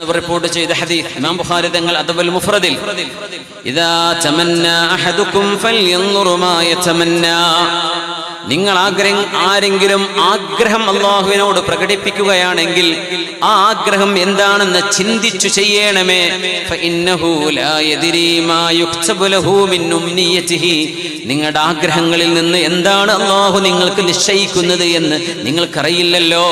Report ചെയ്ത ഹദീസ് ഇമാം ബുഖാരി തങ്ങൾ അദബൽ മുഫ്രദിൽ ഇദാ തമന്ന അഹദുക്കും ഫൽയൻദുർ മാ യതമന്ന. നിങ്ങൾ ആഗ്രഹം ആരെങ്കിലും ആഗ്രഹം അള്ളാഹുവിനോട് പ്രകടിപ്പിക്കുകയാണെങ്കിൽ ആ ആഗ്രഹം എന്താണെന്ന് ചിന്തിച്ചു ചെയ്യണമേ. നിങ്ങളുടെ ആഗ്രഹങ്ങളിൽ നിന്ന് എന്താണ് അള്ളാഹു നിങ്ങൾക്ക് നിശ്ചയിക്കുന്നത് എന്ന് നിങ്ങൾക്കറിയില്ലല്ലോ.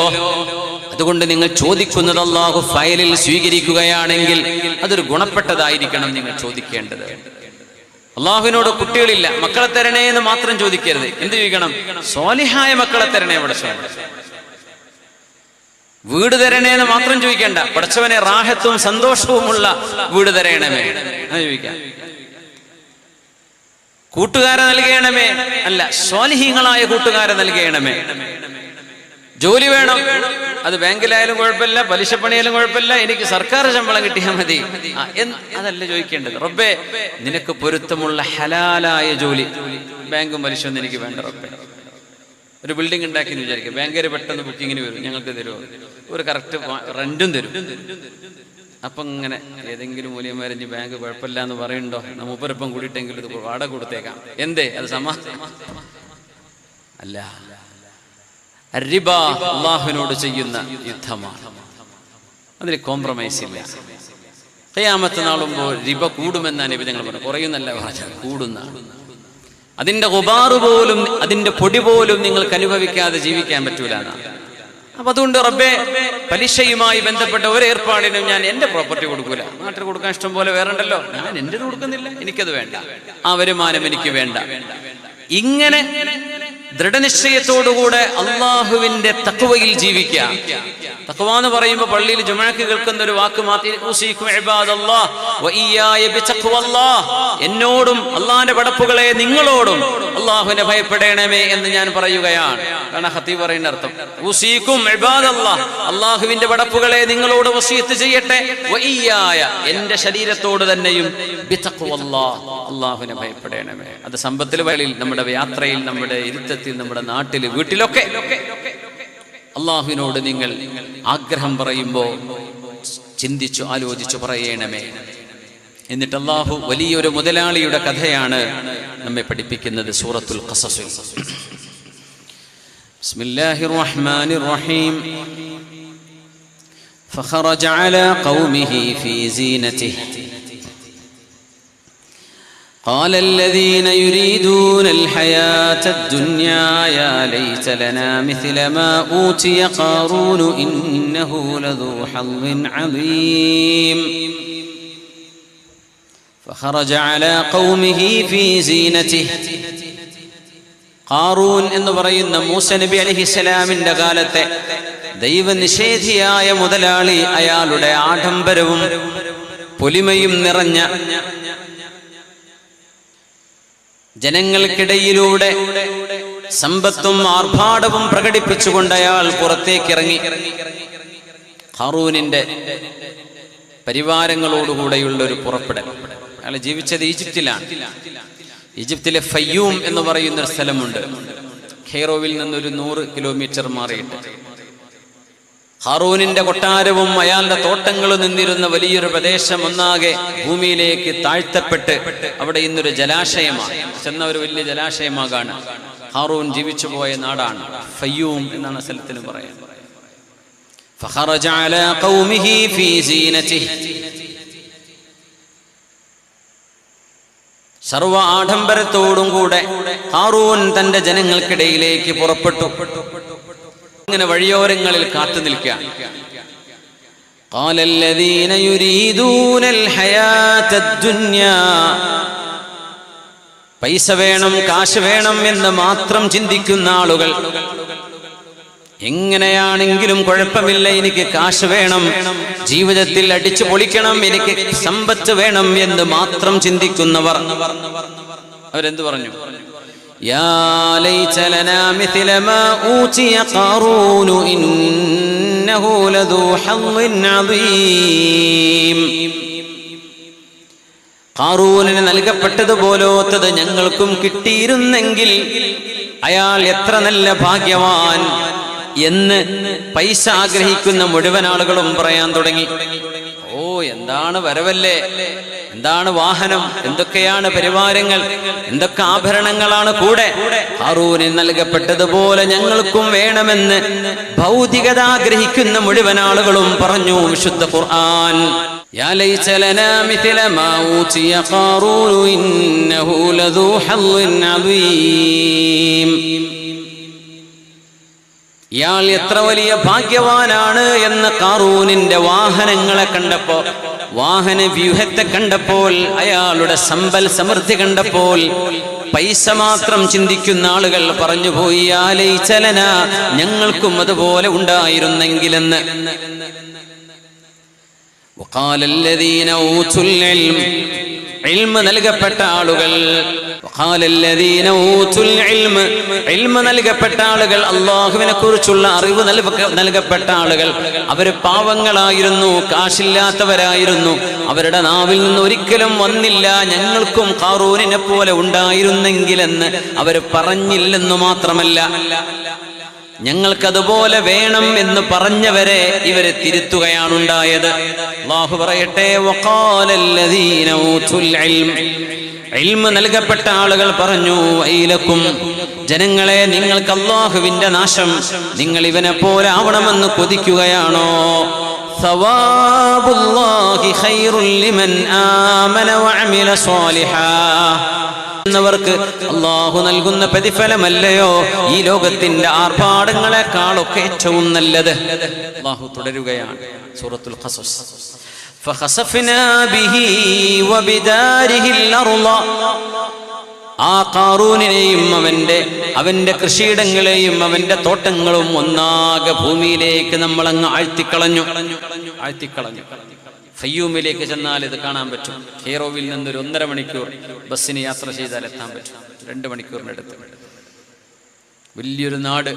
അതുകൊണ്ട് നിങ്ങൾ ചോദിക്കുന്നത് അള്ളാഹു ഫയലിൽ സ്വീകരിക്കുകയാണെങ്കിൽ അതൊരു ഗുണപ്പെട്ടതായിരിക്കണം നിങ്ങൾ ചോദിക്കേണ്ടത്. അള്ളാഹുവിനോട് കുട്ടികളില്ല മക്കളെ തരണേ എന്ന് മാത്രം ചോദിക്കരുത്. എന്ത് ചോദിക്കണം? സ്വാലിഹായ മക്കളെ തരണേ പടച്ചവൻ വീട് തരണേ എന്ന് മാത്രം ചോദിക്കേണ്ട. പടച്ചവനെ റാഹത്തും സന്തോഷവുമുള്ള വീട് തരണമേ. എന്ന് ചോദിക്കാം. കൂട്ടുകാരെ നൽകണമേ. അല്ല സ്വാലിഹീങ്ങളായ കൂട്ടുകാരെ നൽകണമേ. ജോലി വേണം. അത് ബാങ്കിലായാലും കുഴപ്പമില്ല പലിശപ്പണിയാലും കുഴപ്പമില്ല എനിക്ക് സർക്കാർ ശമ്പളം കിട്ടിയാൽ മതി. അതല്ല ചോദിക്കേണ്ടത്. റബ്ബേ നിനക്ക് പൊരുത്തമുള്ള ഹലാലായ ജോലി. ബാങ്കും പലിശ ഒന്നും എനിക്ക് വേണ്ട റബ്ബേ. ഒരു ബിൽഡിംഗ് ഉണ്ടാക്കി എന്ന് വിചാരിക്കും ബാങ്കുകാർ പെട്ടെന്ന് ബുക്കിങ്ങിന് വരും. ഞങ്ങൾക്ക് തരുമോ? ഒരു കറക്റ്റ് റെന്റും തരും. അപ്പം ഇങ്ങനെ ഏതെങ്കിലും മൂല്യമാരഞ്ഞ് ബാങ്ക് കുഴപ്പമില്ല എന്ന് പറയുന്നുണ്ടോ? നമുക്കൊരപ്പം കൂടിയിട്ടെങ്കിലും ഇത് വാടക കൊടുത്തേക്കാം. എന്തേ? അത് സമാ അല്ല. റിബ അള്ളാഹുവിനോട് ചെയ്യുന്ന യുദ്ധമാണ്. അതിൽ കോംപ്രമൈസ് ഇല്ല. കയ്യാമത്ത് നാളുമ്പോൾ റിബ കൂടുമെന്നാണ് നബി ഞങ്ങൾ പറഞ്ഞു കുറയുന്നല്ല കൂടുന്ന അതിന്റെ ഉപാറു പോലും അതിന്റെ പൊടി പോലും നിങ്ങൾക്ക് അനുഭവിക്കാതെ ജീവിക്കാൻ പറ്റൂല അപ്പൊ അതുകൊണ്ട് റബ്ബെ പലിശയുമായി ബന്ധപ്പെട്ട ഒരു ഏർപ്പാടിനും ഞാൻ എന്റെ പ്രോപ്പർട്ടി കൊടുക്കൂല. നാട്ടിൽ കൊടുക്കാൻ ഇഷ്ടം പോലെ വേറെ ഉണ്ടല്ലോ. ഞാൻ എന്റേത് കൊടുക്കുന്നില്ല. എനിക്കത് വേണ്ട. ആ വരുമാനം എനിക്ക് വേണ്ട. ഇങ്ങനെ ദൃഢനിശ്ചയത്തോടുകൂടെ അള്ളാഹുവിന്റെ തക്കുവയിൽ ജീവിക്കാം തക്വ എന്ന് പറയുമ്പോൾ പള്ളിയിൽ ജുമാക്ക് കേൾക്കുന്ന ഒരു വാക്ക്. എന്നോടും അള്ളാഹിന്റെ പടപ്പുകളെ നിങ്ങളോടും അള്ളാഹുവിനെ ഭയപ്പെടേണമേ എന്ന് ഞാൻ പറയുകയാണ് കാരണം ഹത്തീബ് പറയുന്ന അർത്ഥം. അള്ളാഹുവിന്റെ പടപ്പുകളെ നിങ്ങളോട് വസീത്ത് ചെയ്യട്ടെ. എന്റെ ശരീരത്തോട് തന്നെയും. അള്ളാഹുവിനെ ഭയപ്പെടേണമേ. അത് സമ്പത്തിൽ വഴിയിൽ നമ്മുടെ യാത്രയിൽ നമ്മുടെ ഇരുത്തത്തിൽ നമ്മുടെ നാട്ടിൽ വീട്ടിലൊക്കെ. അള്ളാഹുവിനോട് നിങ്ങൾ ആഗ്രഹം പറയുമ്പോൾ ചിന്തിച്ചു ആലോചിച്ചു പറയണമേ. എന്നിട്ട് അള്ളാഹു വലിയൊരു മുതലാളിയുടെ കഥയാണ് നമ്മെ പഠിപ്പിക്കുന്നത് സൂറത്തുൽ ഖസസിൽ بسم الله الرحمن الرحيم. فخرج على قومه في زينته. قال الذين يريدون الحياة الدنيا يا ليت لنا مثل ما أوتي قارون إنه لذو حظ عظيم. فخرج على قومه في زينته. ഖാറൂൻ എന്ന് പറയുന്ന മൂസ നബി അലഹിസ്സലാമിന്റെ കാലത്തെ ദൈവനിഷേധിയായ മുതലാളി അയാളുടെ ആഡംബരവും പൊലിമയും നിറഞ്ഞ ജനങ്ങൾക്കിടയിലൂടെ സമ്പത്തും ആർഭാടവും പ്രകടിപ്പിച്ചുകൊണ്ട് അയാൾ പുറത്തേക്കിറങ്ങി. ഹാറൂനിന്റെ പരിവാരങ്ങളോടുകൂടെയുള്ള ഒരു പുറപ്പെടൽ. അയാൾ ജീവിച്ചത് ഈജിപ്തിലാണ്. ഈജിപ്തിലെ ഫയ്യൂം എന്ന് പറയുന്ന ഒരു സ്ഥലമുണ്ട്. ഖെയ്റോവിൽ നിന്നൊരു നൂറ് കിലോമീറ്റർ മാറിയിട്ട്. ഹാറൂനിന്റെ കൊട്ടാരവും അയാളുടെ തോട്ടങ്ങളും നിന്നിരുന്ന വലിയൊരു പ്രദേശം ഒന്നാകെ ഭൂമിയിലേക്ക് താഴ്ത്തപ്പെട്ട് അവിടെ ഇന്നൊരു ജലാശയമാണ്. ചെന്ന ഒരു വലിയ ജലാശയമാകാണ്. ഹാറൂൻ ജീവിച്ചു പോയ നാടാണ്. ഫയ്യൂം എന്നാണ് സ്ഥലത്തിന് പറയുന്നത്. സർവ ആഡംബരത്തോടും കൂടെ ഹാറൂൻ തന്റെ ജനങ്ങൾക്കിടയിലേക്ക് പുറപ്പെട്ടു ഇങ്ങനെ വഴിയോരങ്ങളിൽ കാത്തു നിൽക്കുക قال الذين يريدون الحياة الدنيا പൈസ വേണം കാശ് വേണം എന്ന് മാത്രം ചിന്തിക്കുന്ന ആളുകൾ എങ്ങനെയാണെങ്കിലും കുഴപ്പമില്ല എനിക്ക് കാശ് വേണം. ജീവിതത്തിൽ അടിച്ചു പൊളിക്കണം എനിക്ക് സമ്പത്ത് വേണം എന്ന് മാത്രം ചിന്തിക്കുന്നവർ. അവരെന്ത് പറഞ്ഞു? കാറൂലിന് നൽകപ്പെട്ടതുപോലോത്തത് ഞങ്ങൾക്കും കിട്ടിയിരുന്നെങ്കിൽ അയാൾ എത്ര നല്ല ഭാഗ്യവാൻ. എന്ന് പൈസ ആഗ്രഹിക്കുന്ന മുഴുവൻ ആളുകളും പറയാൻ തുടങ്ങി ഓ എന്താണ് വരവല്ലേ എന്താണ് വാഹനം എന്തൊക്കെയാണ് പരിവാരങ്ങൾ എന്തൊക്കെ ആഭരണങ്ങളാണ് കൂടെ ഹാറൂനിൽ നൽകപ്പെട്ടതുപോലെ ഞങ്ങൾക്കും വേണമെന്ന് ഭൗതികത ആഗ്രഹിക്കുന്ന മുഴുവൻ ആളുകളും പറഞ്ഞു വിശുദ്ധ ഖുർആൻ يا ليت لنا مثل ما أوتي قارون إنه لذو حظ عظيم ഇയാൾ എത്ര വലിയ ഭാഗ്യവാനാണ് എന്ന് കാറൂനിന്റെ വാഹനങ്ങളെ കണ്ടപ്പോ വാഹന വ്യൂഹത്തെ കണ്ടപ്പോൾ അയാളുടെ സമ്പൽ സമൃദ്ധി കണ്ടപ്പോൾ പൈസ മാത്രം ചിന്തിക്കുന്ന ആളുകൾ പറഞ്ഞു പറഞ്ഞുപോയി ചലന ഞങ്ങൾക്കും അതുപോലെ ഉണ്ടായിരുന്നെങ്കിലെന്ന്. നൽകപ്പെട്ട ആളുകൾ നൽകപ്പെട്ട ആളുകൾ അള്ളാഹുവിനെ കുറിച്ചുള്ള അറിവ് നൽകപ്പെട്ട ആളുകൾ. അവർ പാവങ്ങളായിരുന്നു കാശില്ലാത്തവരായിരുന്നു. അവരുടെ നാവിൽ നിന്ന് ഒരിക്കലും വന്നില്ല. ഞങ്ങൾക്കും കാറൂനിനെ പോലെ ഉണ്ടായിരുന്നെങ്കിലെന്ന് അവർ പറഞ്ഞില്ലെന്നു മാത്രമല്ല. ഞങ്ങൾക്കതുപോലെ വേണം എന്ന് പറഞ്ഞവരെ ഇവരെ തിരുത്തുകയാണുണ്ടായത്. അള്ളാഹു പറയട്ടെ ഇൽമ് നൽകപ്പെട്ട ആളുകൾ പറഞ്ഞു വൈലക്കും ജനങ്ങളെ നിങ്ങൾക്ക് അള്ളാഹുവിന്റെ നാശം. നിങ്ങൾ ഇവനെ പോലെ ആവണമെന്ന് കൊതിക്കുകയാണോ? എന്നവർക്ക് അള്ളാഹു നൽകുന്ന പ്രതിഫലമല്ലയോ? ഈ ലോകത്തിന്റെ ആർഭാടങ്ങളെക്കാളൊക്കെ ഏറ്റവും നല്ലത്. അള്ളാഹു തുടരുകയാണ്. സൂറത്തുൽ ഖസസ്. فخسفنا به وبداره الأرض ആ കാറൂനിനെയും അവന്റെ അവന്റെ കൃഷിയിടങ്ങളെയും അവന്റെ തോട്ടങ്ങളും ഒന്നാകെ ഭൂമിയിലേക്ക് നമ്മൾ അങ്ങ് ആഴ്ത്തിക്കളഞ്ഞു ആഴ്ത്തിക്കളഞ്ഞു ഫയ്യൂമിലേക്ക് ചെന്നാൽ ഇത് കാണാൻ പറ്റും ഹീറോവിൽ നിന്നൊരു ഒന്നര മണിക്കൂർ ബസ്സിന് യാത്ര ചെയ്താൽ എത്താൻ പറ്റും രണ്ട് മണിക്കൂറിനടുത്ത് വലിയൊരു നാട്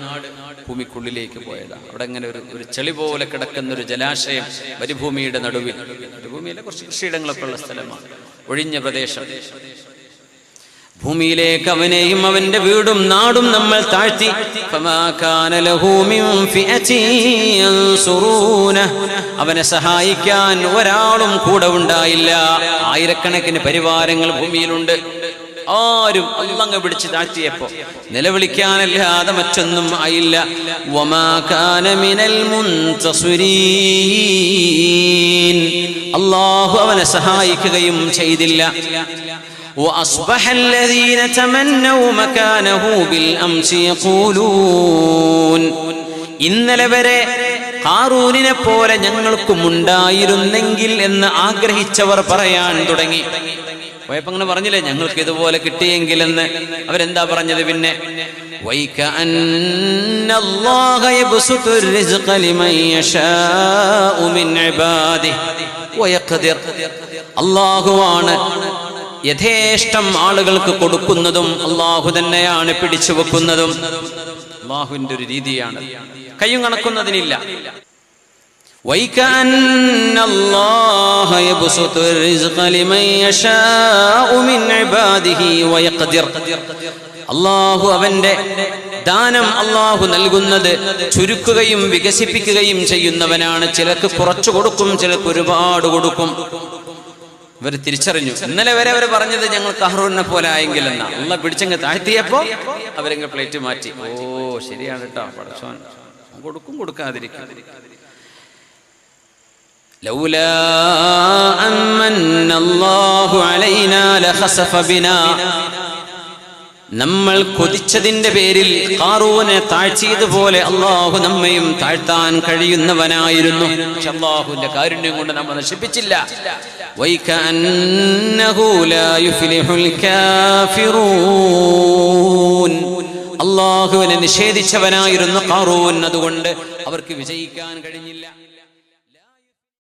ഭൂമിക്കുള്ളിലേക്ക് പോയതാണ് അവിടെ ഇങ്ങനെ ഒരു ഒരു ചെളി പോലെ കിടക്കുന്ന ഒരു ജലാശയം മരുഭൂമിയുടെ നടുവിൽ. മരുഭൂമിയിലെ കുറച്ച് കൃഷിയിടങ്ങളൊക്കെ ഉള്ള സ്ഥലമാണ്. ഒഴിഞ്ഞ പ്രദേശം. ഭൂമിയിലേക്ക് അവനെയും അവന്റെ വീടും നാടും നമ്മൾ താഴ്ത്തി. അവനെ സഹായിക്കാൻ ഒരാളും കൂടെ ഉണ്ടായില്ല. ആയിരക്കണക്കിന് പരിവാരങ്ങൾ ഭൂമിയിലുണ്ട്. ആരും അല്ലങ്ങ് പിടിച്ച് താഴ്ത്തിയപ്പോ നിലവിളിക്കാനല്ലാതെ മറ്റൊന്നും ആയില്ല വമാ കാന മിനൽ മുൻതസിരീൻ. അള്ളാഹു അവനെ സഹായിക്കുകയും ചെയ്തില്ല وأصبح الذين تمنوا مكانه بالأمس يقولون ഇന്നലെ വരെ ഹാറൂനിനെ പോലെ ഞങ്ങൾക്കും ഉണ്ടായിരുന്നെങ്കിൽ എന്ന് ആഗ്രഹിച്ചവർ പറയാൻ തുടങ്ങി പോയപ്പോ അങ്ങനെ പറഞ്ഞില്ലേ ഞങ്ങൾക്ക് ഇതുപോലെ കിട്ടിയെങ്കിലെന്ന്. അവരെന്താ പറഞ്ഞത് പിന്നെ? അള്ളാഹുവാണ് യഥേഷ്ടം ആളുകൾക്ക് കൊടുക്കുന്നതും അള്ളാഹു തന്നെയാണ് പിടിച്ചു വെക്കുന്നതും അള്ളാഹുവിന്റെ ഒരു രീതിയാണ്. കയ്യും കണക്കുന്നതിനില്ല. وَيْكَأَنَّ اللَّهَ يَبْسُطُ الرِّزْقَ لِمَن يَشَاءُ مِنْ عِبَادِهِ وَيَقْدِرُ അള്ളാഹു അവന്റെ ദാനം അള്ളാഹു നൽകുന്നത് ചുരുക്കുകയും വികസിപ്പിക്കുകയും ചെയ്യുന്നവനാണ് ചിലർക്ക് കുറച്ചു കൊടുക്കും ചിലർക്ക് ഒരുപാട് കൊടുക്കും ഇവർ തിരിച്ചറിഞ്ഞു ഇന്നലെ വരെ അവർ പറഞ്ഞത് ഞങ്ങൾ കഹ്റൂനെ പോലെ ആയെങ്കിൽ എന്നാ അള്ള പിടിച്ചങ്ങ് താഴ്ത്തിയപ്പോ അവരങ്ങ് പ്ലേറ്റ് മാറ്റി ഓ ശരിയാണ് കേട്ടോ പടച്ചോൻ കൊടുക്കും കൊടുക്കാതിരിക്കും لولا أمن الله علينا لخسف بنا നമ്മൾ കൊതിച്ചതിന്റെ പേരിൽ കാറൂനെ താഴ്ചയതുപോലെ അള്ളാഹു നമ്മയും താഴ്ത്താൻ കഴിയുന്നവനായിരുന്നു പക്ഷെ അള്ളാഹുവിന്റെ കാരുണ്യം കൊണ്ട് നമ്മൾ നശിപ്പിച്ചില്ല وَيْكَأَنَّهُ لَا يُفْلِحُ الْكَافِرُونَ അള്ളാഹുവിനെ നിഷേധിച്ചവനായിരുന്നു കാറൂൻ അതുകൊണ്ട് അവർക്ക് വിജയിക്കാൻ കഴിഞ്ഞില്ല